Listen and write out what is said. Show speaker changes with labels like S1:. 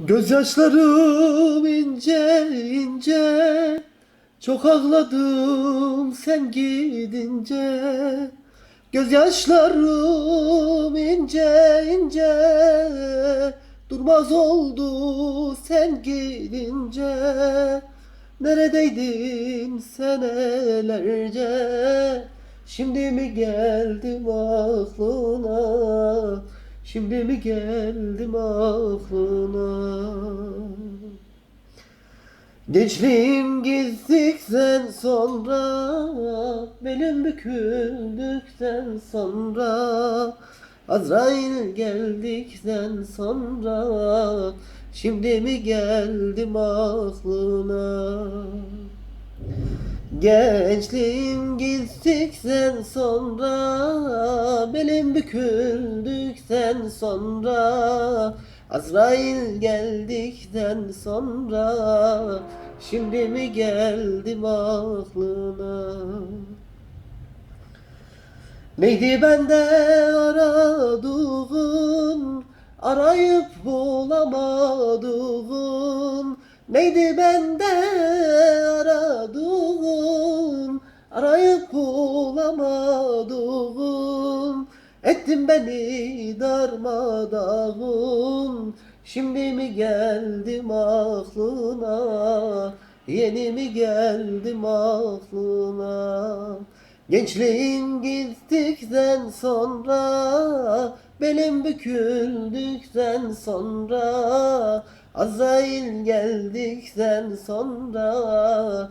S1: Gözyaşlarım ince ince Çok ağladım sen gidince. Gözyaşlarım ince ince Durmaz oldu sen gidince. Neredeydin senelerce? Şimdi mi geldim aklına Şimdi mi geldim aklına? Gençliğim gittikten sonra Belim büküldükten sonra Azrail geldikten sonra Şimdi mi geldim aklına Gençliğim gittikten sonra Belim büküldükten sonra. Azrail geldikten sonra Şimdi mi geldim aklına? Neydi bende aradığın Arayıp bulamadığın Neydi bende Arayıp bulamadığın Ettin beni darmadağın. Şimdi mi geldim aklına? Yeni mi geldim aklına? Gençliğin gittikten sonra Belim büküldükten sonra Azrail geldikten sonra